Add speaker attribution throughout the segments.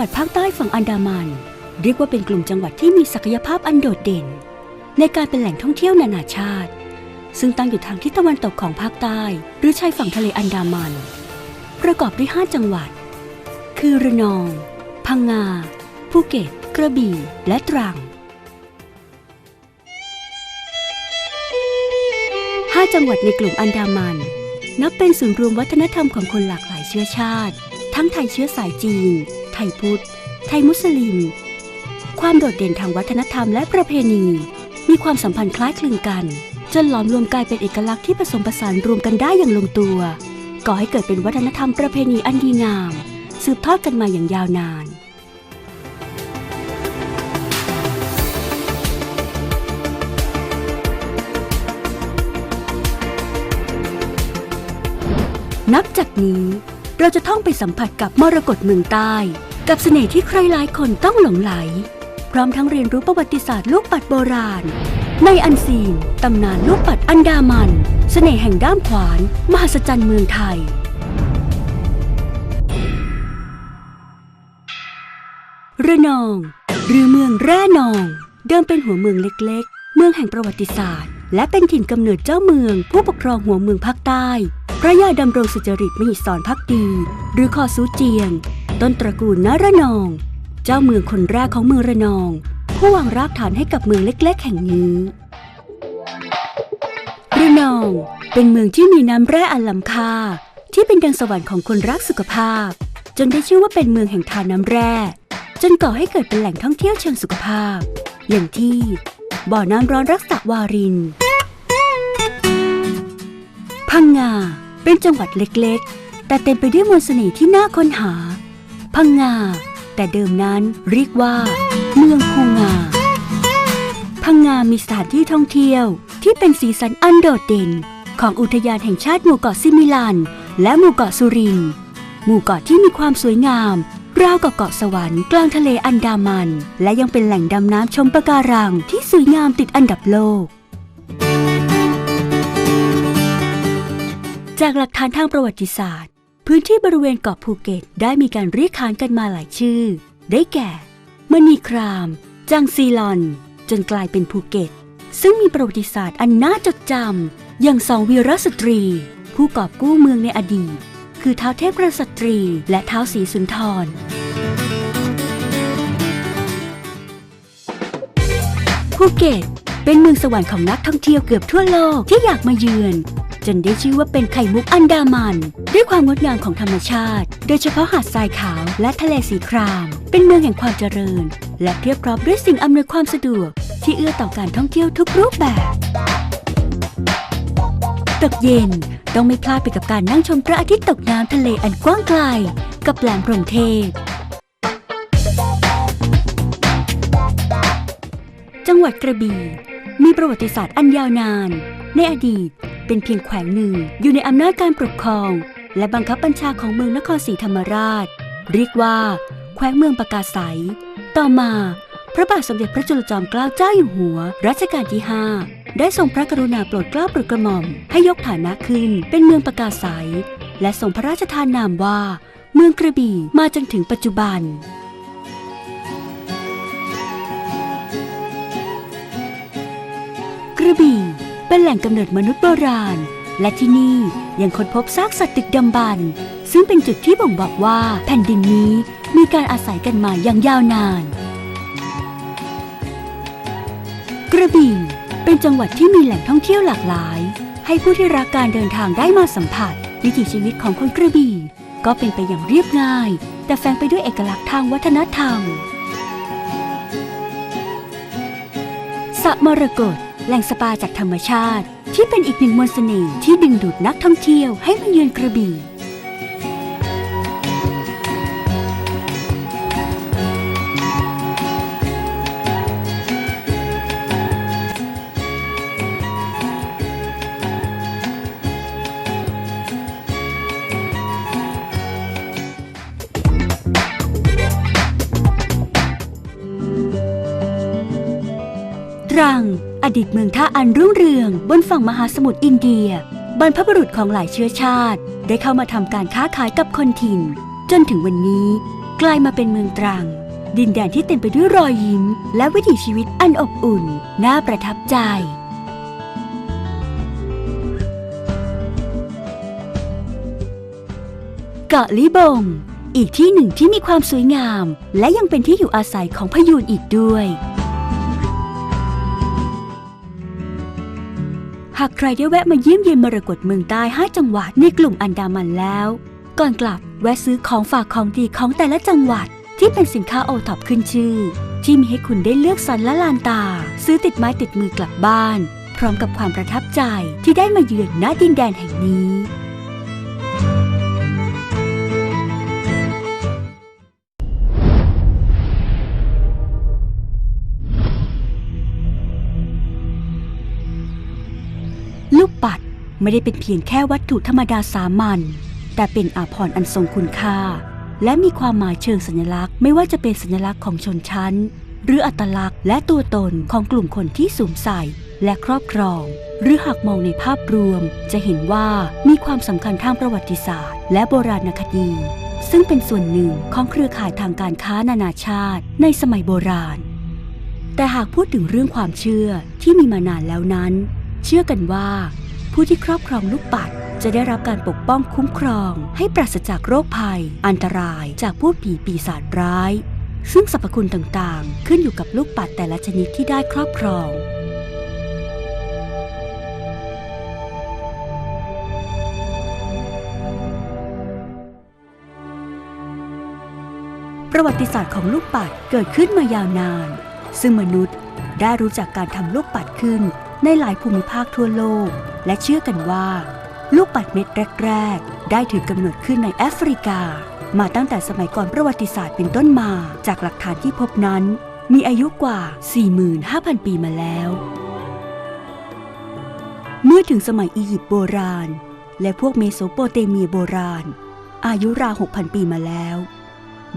Speaker 1: จังหวัดภาคใต้ฝั่งอันดามัน เรียกว่าเป็นกลุ่มจังหวัดที่มีศักยภาพอันโดดเด่น ในการเป็นแหล่งท่องเที่ยวนานาชาติ ซึ่งตั้งอยู่ทางทิศตะวันตกของภาคใต้ หรือชายฝั่งทะเลอันดามัน ประกอบด้วย 5 จังหวัด คือระนอง พังงา ภูเก็ต กระบี่ และตรังห้าจังหวัดในกลุ่มอันดามัน นับเป็นศูนย์รวมวัฒนธรรมของคนหลากหลายเชื้อชาติ ทั้งไทยเชื้อสายจีน ยพุทธ ไทยมุสลิม ความโดดเด่นทางวัฒนธรรมและประเพณี มีความสัมพันธ์คล้ายคลึงกัน จนหลอมรวมกลายเป็นเอกลักษณ์ที่ผสมผสานรวมกันได้อย่างลงตัว ก่อให้เกิดเป็นวัฒนธรรมประเพณีอันดีงาม สืบทอดกันมาอย่างยาวนานนับจากนี้เราจะท่องไปสัมผัสกับมรกตเมืองใต้ กับเสน่ห์ที่ใครหลายคนต้องหลงไหล พร้อมทั้งเรียนรู้ประวัติศาสตร์ลูกปัดโบราณ ในอันซีนตำนานลูกปัดอันดามัน เสน่ห์แห่งด้ามขวาน มหัศจรรย์เมืองไทย ระนอง หรือเมืองแร่นอง เดิมเป็นหัวเมืองเล็กๆ เมืองแห่งประวัติศาสตร์ และเป็นถิ่นกำเนิดเจ้าเมือง ผู้ปกครองหัวเมืองภาคใต้พระยาดำรงสุจริตมหิศรพักดี หรือคอซูเจียง ต้นตระกูลนระนอง เจ้าเมืองคนแรกของเมืองระนอง ผู้วางรากฐานให้กับเมืองเล็ก ๆ แห่งนี้ระนองเป็นเมืองที่มีน้ำแร่อันล้ำค่า ที่เป็นดังสวรรค์ของคนรักสุขภาพ จนได้ชื่อว่าเป็นเมืองแห่งทานน้ำแร่ จนก่อให้เกิดเป็นแหล่งท่องเที่ยวเชิงสุขภาพ อย่างที่บ่อน้ำร้อนรักษาวาริน พังงาเป็นจังหวัดเล็กๆ แต่เต็มไปด้วยมนต์เสน่ห์ที่น่าค้นหา พังงา แต่เดิมนั้นเรียกว่า เมืองภูงา พังงามีสถานที่ท่องเที่ยวที่เป็นสีสันอันโดดเด่น ของอุทยานแห่งชาติหมู่เกาะซิมิลัน และหมู่เกาะสุริน หมู่เกาะที่มีความสวยงามราวกับเกาะสวรรค์กลางทะเลอันดามัน และยังเป็นแหล่งดำน้ำชมปะการังที่สวยงามติดอันดับโลก จากหลักฐานทางประวัติศาสตร์ พื้นที่บริเวณเกาะภูเก็ตได้มีการเรียกขานกันมาหลายชื่อ ได้แก่มณีครามจางซีลอน จนกลายเป็นภูเก็ต ซึ่งมีประวัติศาสตร์อันน่าจดจำอย่างสองวีรสตรี ผู้กอบกู้เมืองในอดีต คือท้าวเทพกษัตรี และท้าวศรีสุนทรภูเก็ตเป็นเมืองสวรรค์ของนักท่องเที่ยวเกือบทั่วโลกที่อยากมาเยือน จนได้ชื่อว่าเป็นไข่มุกอันดามัน ด้วยความงดงามของธรรมชาติ โดยเฉพาะหาดทรายขาวและทะเลสีคราม เป็นเมืองแห่งความเจริญ และเพียบพร้อมด้วยสิ่งอำนวยความสะดวก ที่เอื้อต่อการท่องเที่ยวทุกรูปแบบตกเย็นต้องไม่พลาดไปกับการนั่งชมพระอาทิตย์ตกน้ำทะเลอันกว้างไกล กับแหลมพรหมเทพ จังหวัดกระบี่มีประวัติศาสตร์อันยาวนาน ในอดีต เป็นเพียงแขวงหนึ่ง อยู่ในอำนาจการปกครอง และบังคับบัญชาของเมืองนครศรีธรรมราช เรียกว่า แขวงเมืองปากาศัย ต่อมา พระบาทสมเด็จพระจุลจอมเกล้าเจ้าอยู่หัว รัชกาลที่5ได้ทรงพระกรุณาโปรดเกล้าโปรดกระหม่อม ให้ยกฐานะขึ้นเป็นเมืองปากาศัย และทรงพระราชทานนามว่า เมืองกระบี่มาจนถึงปัจจุบันกระบี่ เป็นแหล่งกำเนิดมนุษย์โบราณ และที่นี่ยังค้นพบซากสัตว์ดึกดำบรรพ์ซึ่งเป็นจุดที่บ่งบอกว่าแผ่นดินนี้มีการอาศัยกันมาอย่างยาวนาน กระบี่เป็นจังหวัดที่มีแหล่งท่องเที่ยวหลากหลาย ให้ผู้ที่รักการเดินทางได้มาสัมผัส วิถีชีวิตของคนกระบี่ ก็เป็นไปอย่างเรียบง่าย แต่แฝงไปด้วยเอกลักษณ์ทางวัฒนธรรมสะมรกต แหล่งสปาจากธรรมชาติ ที่เป็นอีกหนึ่งมนต์เสน่ห์ที่ดึงดูดนักท่องเที่ยวให้มาเยือนกระบี่ ตรัง อดีตเมืองท่าอันรุ่งเรือง บนฝั่งมหาสมุทรอินเดีย บรรพบุรุษของหลายเชื้อชาติ ได้เข้ามาทำการค้าขายกับคนถิ่น จนถึงวันนี้ กลายมาเป็นเมืองตรัง ดินแดนที่เต็มไปด้วยรอยยิ้ม และวิถีชีวิตอันอบอุ่น น่าประทับใจเกาะลิบง อีกที่หนึ่งที่มีความสวยงาม และยังเป็นที่อยู่อาศัยของพยูนอีกด้วย หากใครได้แวะมาเยี่ยมเยียนมรกตเมืองใต้ 5 จังหวัดในกลุ่มอันดามันแล้ว ก่อนกลับแวะซื้อของฝากของดีของแต่ละจังหวัด ที่เป็นสินค้าโอท็อปขึ้นชื่อ ที่มีให้คุณได้เลือกสรรและลานตา ซื้อติดไม้ติดมือกลับบ้าน พร้อมกับความประทับใจที่ได้มาเยือนณดินแดนแห่งนี้ ลูกปัดไม่ได้เป็นเพียงแค่วัตถุธรรมดาสามัญแต่เป็นอาภรณ์อันทรงคุณค่า และมีความหมายเชิงสัญลักษณ์ ไม่ว่าจะเป็นสัญลักษณ์ของชนชั้น หรืออัตลักษณ์และตัวตนของกลุ่มคนที่สวมใส่และครอบครอง หรือหากมองในภาพรวม จะเห็นว่ามีความสำคัญทางประวัติศาสตร์ และโบราณคดี ซึ่งเป็นส่วนหนึ่งของเครือข่ายทางการค้านานาชาติ ในสมัยโบราณ แต่หากพูดถึงเรื่องความเชื่อที่มีมานานแล้วนั้น เชื่อกันว่า ผู้ที่ครอบครองลูกปัดจะได้รับการปกป้องคุ้มครองให้ปราศจากโรคภัย อันตรายจากพูดผีปีศาจร้าย ซึ่งสรรพคุณต่างๆ ขึ้นอยู่กับลูกปัดแต่ละชนิดที่ได้ครอบครองประวัติศาสตร์ของลูกปัดเกิดขึ้นมายาวนาน ซึ่งมนุษย์ได้รู้จักการทำลูกปัดขึ้น ในหลายภูมิภาคทั่วโลก และเชื่อกันว่า ลูกปัดเม็ดแรก ๆ ได้ถือกำเนิดขึ้นในแอฟริกา มาตั้งแต่สมัยก่อนประวัติศาสตร์เป็นต้นมา จากหลักฐานที่พบนั้น มีอายุกว่า 45,000 ปีมาแล้ว เมื่อถึงสมัยอียิปต์โบราณ และพวกเมโสโปเตเมียโบราณ อายุราว 6,000 ปีมาแล้ว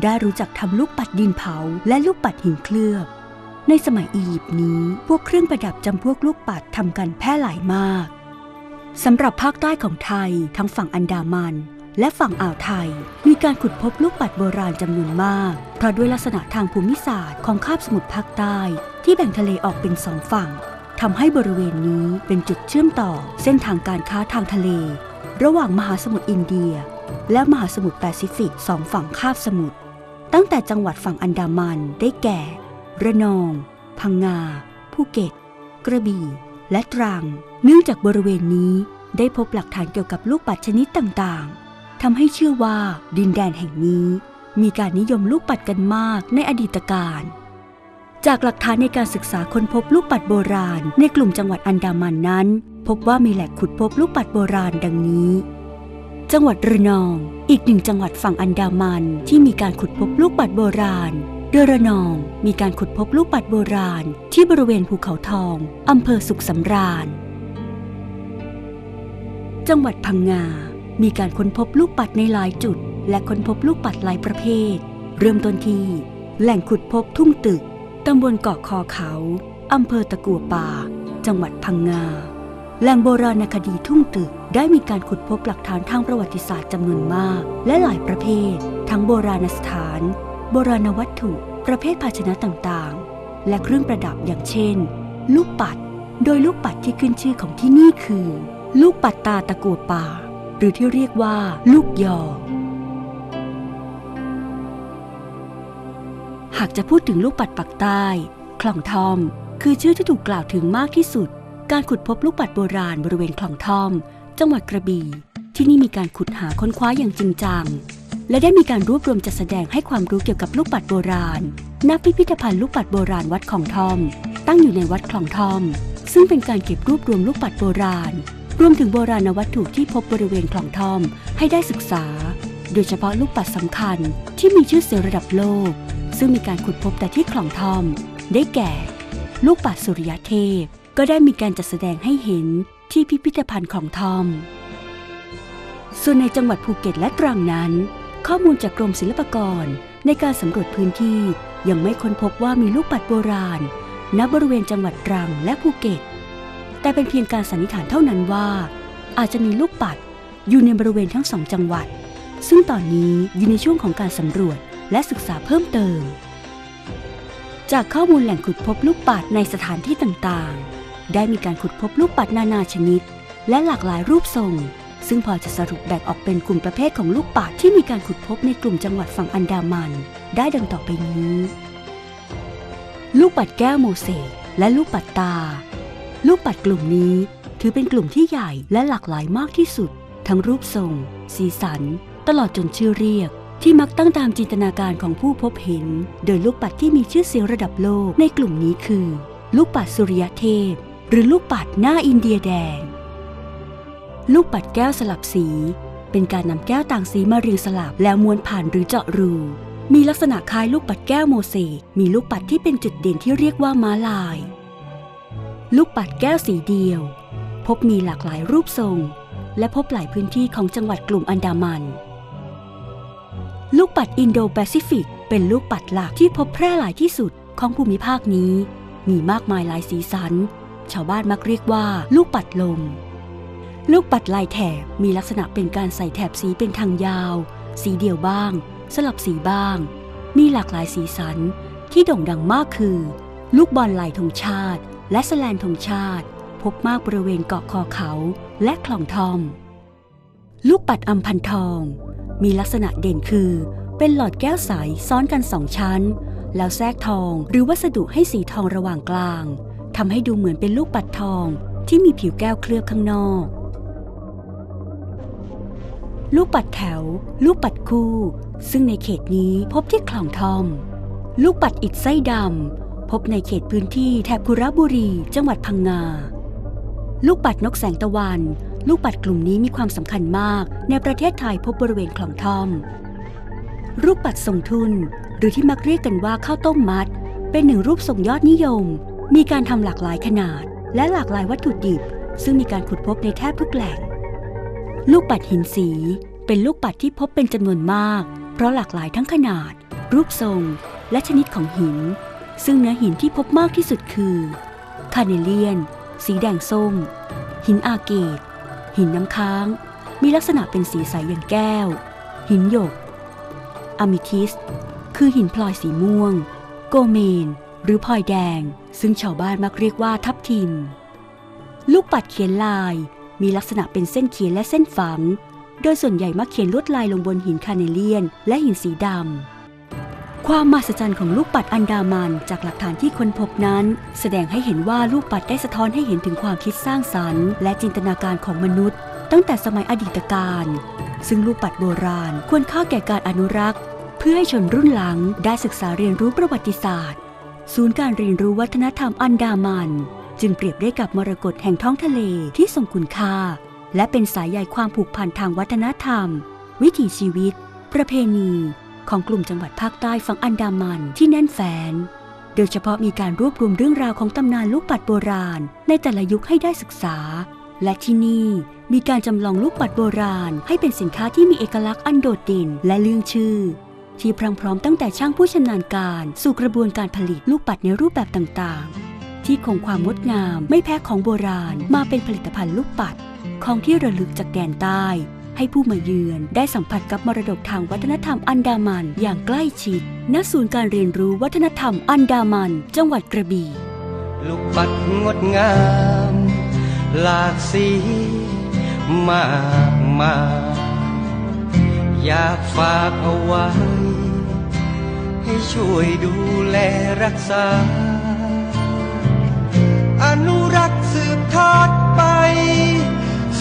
Speaker 1: ได้รู้จักทำลูกปัดดินเผาและลูกปัดหินเคลือบ ในสมัยอียิปต์นี้พวกเครื่องประดับจำพวกลูกปัดทำกันแพร่หลายมากสำหรับภาคใต้ของไทยทั้งฝั่งอันดามันและฝั่งอ่าวไทย มีการขุดพบลูกปัดโบราณจำนวนมาก เพราะด้วยลักษณะทางภูมิศาสตร์ของคาบสมุทรภาคใต้ ที่แบ่งทะเลออกเป็นสองฝั่งทำให้บริเวณนี้เป็นจุดเชื่อมต่อเส้นทางการค้าทางทะเล ระหว่างมหาสมุทรอินเดีย และมหาสมุทรแปซิฟิกสองฝั่งคาบสมุทรตั้งแต่จังหวัดฝั่งอันดามันได้แก่ ระนอง พังงา ภูเก็ต กระบี่ และตรัง เนื่องจากบริเวณนี้ได้พบหลักฐานเกี่ยวกับลูกปัดชนิดต่างๆ ทำให้เชื่อว่าดินแดนแห่งนี้ มีการนิยมลูกปัดกันมากในอดีตการ จากหลักฐานในการศึกษาค้นพบลูกปัดโบราณ ในกลุ่มจังหวัดอันดามันนั้น พบว่ามีแหล่งขุดพบลูกปัดโบราณดังนี้ จังหวัดระนอง อีกหนึ่งจังหวัดฝั่งอันดามันที่มีการขุดพบลูกปัดโบราณ โดยระนองมีการขุดพบลูกปัดโบราณที่บริเวณภูเขาทองอำเภอสุขสำราญ จังหวัดพังงา มีการค้นพบลูกปัดในหลายจุด และค้นพบลูกปัดหลายประเภท เริ่มต้นที่ แหล่งขุดพบทุ่งตึกตำบลเกาะคอเขาอำเภอตะกัวป่า จังหวัดพังงา แหล่งโบราณคดีทุ่งตึกได้มีการขุดพบหลักฐานทางประวัติศาสตร์จำนวนมาก และหลายประเภท ทั้งโบราณสถาน โบราณวัตถุประเภทภาชนะต่างๆ และเครื่องประดับอย่างเช่น ลูกปัด โดยลูกปัดที่ขึ้นชื่อของที่นี่คือ ลูกปัดตาตะกัวป่า หรือที่เรียกว่า ลูกยอ หากจะพูดถึงลูกปัดปักใต้คลองทอม คือชื่อที่ถูกกล่าวถึงมากที่สุด การขุดพบลูกปัดโบราณบริเวณคลองทอม จังหวัดกระบี่ที่นี่มีการขุดหาค้นคว้าอย่างจริงจัง และได้มีการรวบรวมจัดแสดงให้ความรู้เกี่ยวกับลูกปัดโบราณ ณ พิพิธภัณฑ์ลูกปัดโบราณวัดคลองทอม ตั้งอยู่ในวัดคลองทอม ซึ่งเป็นการเก็บรวบรวมลูกปัดโบราณ รวมถึงโบราณวัตถุที่พบบริเวณคลองทอมให้ได้ศึกษา โดยเฉพาะลูกปัดสำคัญที่มีชื่อเสียงระดับโลก ซึ่งมีการขุดพบแต่ที่คลองทอม ได้แก่ ลูกปัดสุริยเทพ ก็ได้มีการจัดแสดงให้เห็นที่พิพิธภัณฑ์คลองทอม ส่วนในจังหวัดภูเก็ตและตรังนั้น ข้อมูลจากกรมศิลปากร ในการสำรวจพื้นที่ยังไม่ค้นพบว่ามีลูกปัดโบราณ ณบริเวณจังหวัดตรังและภูเก็ต แต่เป็นเพียงการสันนิษฐานเท่านั้นว่า อาจจะมีลูกปัดอยู่ในบริเวณทั้งสองจังหวัด ซึ่งตอนนี้อยู่ในช่วงของการสำรวจและศึกษาเพิ่มเติม จากข้อมูลแหล่งขุดพบลูกปัดในสถานที่ต่างๆ ได้มีการขุดพบลูกปัดนานาชนิด และหลากหลายรูปทรง ซึ่งพอจะสรุปแบ่งออกเป็นกลุ่มประเภทของลูกปัดที่มีการขุดพบในกลุ่มจังหวัดฝั่งอันดามัน ได้ดังต่อไปนี้ ลูกปัดแก้วโมเสกและลูกปัดตา ลูกปัดกลุ่มนี้ถือเป็นกลุ่มที่ใหญ่และหลากหลายมากที่สุด ทั้งรูปทรง สีสัน ตลอดจนชื่อเรียก ที่มักตั้งตามจินตนาการของผู้พบเห็น โดยลูกปัดที่มีชื่อเสียงระดับโลกในกลุ่มนี้คือ ลูกปัดสุริยเทพ หรือลูกปัดหน้าอินเดียแดง ลูกปัดแก้วสลับสี เป็นการนำแก้วต่างสีมาเรียงสลับแล้วม้วนผ่านหรือเจาะรู มีลักษณะคล้ายลูกปัดแก้วโมเสกมีลูกปัดที่เป็นจุดเด่นที่เรียกว่าม้าลาย ลูกปัดแก้วสีเดียว พบมีหลากหลายรูปทรง และพบหลายพื้นที่ของจังหวัดกลุ่มอันดามัน ลูกปัดอินโดแปซิฟิก เป็นลูกปัดหลักที่พบแพร่หลายที่สุดของภูมิภาคนี้ มีมากมายหลายสีสัน ชาวบ้านมักเรียกว่า ลูกปัดลม ลูกปัดลายแถบมีลักษณะเป็นการใส่แถบสีเป็นทางยาว สีเดียวบ้าง สลับสีบ้าง มีหลากหลายสีสันที่โด่งดังมากคือ ลูกบอลลายธงชาติ และสแลนธงชาติ พบมากบริเวณเกาะคอเขาและคลองทอม ลูกปัดอัมพันทอง มีลักษณะเด่นคือ เป็นหลอดแก้วใสซ้อนกันสองชั้น แล้วแทรกทองหรือวัสดุให้สีทองระหว่างกลางทำให้ดูเหมือนเป็นลูกปัดทองที่มีผิวแก้วเคลือบข้างนอก ลูกปัดแถว ลูกปัดคู่ ซึ่งในเขตนี้พบที่คลองทอม ลูกปัดอิฐไส้ดำ พบในเขตพื้นที่แถบคุระบุรี จังหวัดพังงา ลูกปัดนกแสงตะวัน ลูกปัดกลุ่มนี้มีความสำคัญมากในประเทศไทยพบบริเวณคลองทอมรูปปัดทรงทุน หรือที่มักเรียกกันว่าข้าวต้มมัด เป็นหนึ่งรูปทรงยอดนิยม มีการทำหลากหลายขนาด และหลากหลายวัตถุดิบ ซึ่งมีการขุดพบในแทบทุกแหล่ง ลูกปัดหินสีเป็นลูกปัดที่พบเป็นจำนวนมาก เพราะหลากหลายทั้งขนาด รูปทรง และชนิดของหิน ซึ่งเนื้อหินที่พบมากที่สุดคือ คาเนเลียน สีแดงส้ม หินอาเกต หินน้ำค้าง มีลักษณะเป็นสีใสอย่างแก้ว หินหยกอะมิทิส คือหินพลอยสีม่วง โกเมน หรือพลอยแดง ซึ่งชาวบ้านมักเรียกว่าทับทิม ลูกปัดเขียนลาย มีลักษณะเป็นเส้นเขียนและเส้นฝัง โดยส่วนใหญ่มักเขียนลวดลายลงบนหินคาเนเลียน และหินสีดำ ความมหัศจรรย์ของลูกปัดอันดามันจากหลักฐานที่ค้นพบนั้น แสดงให้เห็นว่าลูกปัดได้สะท้อนให้เห็นถึงความคิดสร้างสรรค์ และจินตนาการของมนุษย์ ตั้งแต่สมัยอดีตการ ซึ่งลูกปัดโบราณ ควรค่าแก่การอนุรักษ์ เพื่อให้ชนรุ่นหลังได้ศึกษาเรียนรู้ประวัติศาสตร์ ศูนย์การเรียนรู้วัฒนธรรมอันดามัน จึงเปรียบได้กับมรกตแห่งท้องทะเลที่ทรงคุณค่า และเป็นสายใยความผูกพันทางวัฒนธรรม วิถีชีวิต ประเพณี ของกลุ่มจังหวัดภาคใต้ฝั่งอันดามันที่แน่นแฟน โดยเฉพาะมีการรวบรวมเรื่องราวของตำนานลูกปัดโบราณ ในแต่ละยุคให้ได้ศึกษา และที่นี่มีการจำลองลูกปัดโบราณ ให้เป็นสินค้าที่มีเอกลักษณ์อันโดดเด่นและเลื่องชื่อที่พร้อมๆตั้งแต่ช่างผู้ชำนาญการ สู่กระบวนการผลิตลูกปัดในรูปแบบต่างๆ ที่คงความงดงามไม่แพ้ของโบราณมาเป็นผลิตภัณฑ์ลูกปัด ของที่ระลึกจากแดนใต้ ให้ผู้มาเยือนได้สัมผัสกับมรดกทางวัฒนธรรมอันดามันอย่างใกล้ชิด ณ ศูนย์การเรียนรู้วัฒนธรรมอันดามัน จังหวัดกระบี่
Speaker 2: ลูกปัดงดงาม หลากสีมากมายอยากฝากเอาไว้ ให้ช่วยดูแลรักษา รักสืบทอดไป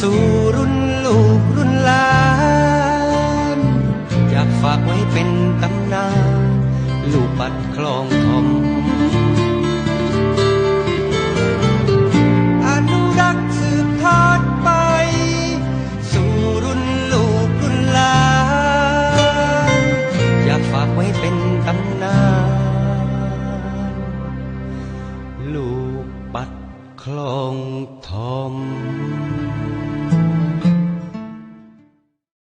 Speaker 2: สู่รุ่นลูกรุ่นหลาน อยากฝากไว้เป็นตำนาน ลูกปัดคลองทอง คลอง